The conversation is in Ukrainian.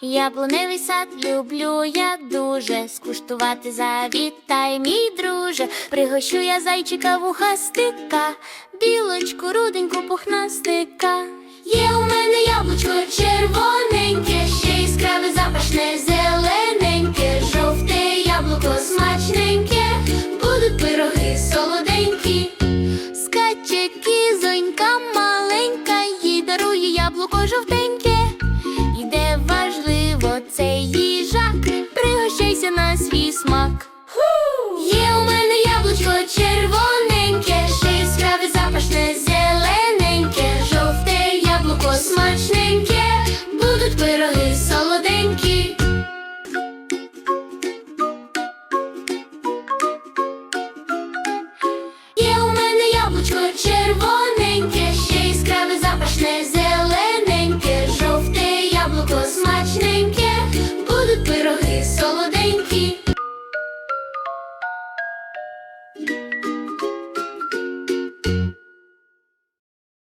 Яблуневий сад люблю я дуже. Скуштувати завітай, мій друже. Пригощу я зайчика вухастика, білочку, руденьку, пухнастика. Є у мене яблучко червоненьке, ще яскраве запашне зелененьке, жовте яблуко смачненьке, будуть пироги солоденькі. Скаче кізонька маленька, їй дарує яблуко жовтеньке. Пригощайся на свій смак. Є у мене яблучко червоненьке, ще яскраве запашне зелененьке, жовте яблуко смачненьке, будуть пироги солоденькі. Є у мене яблучко червоненьке,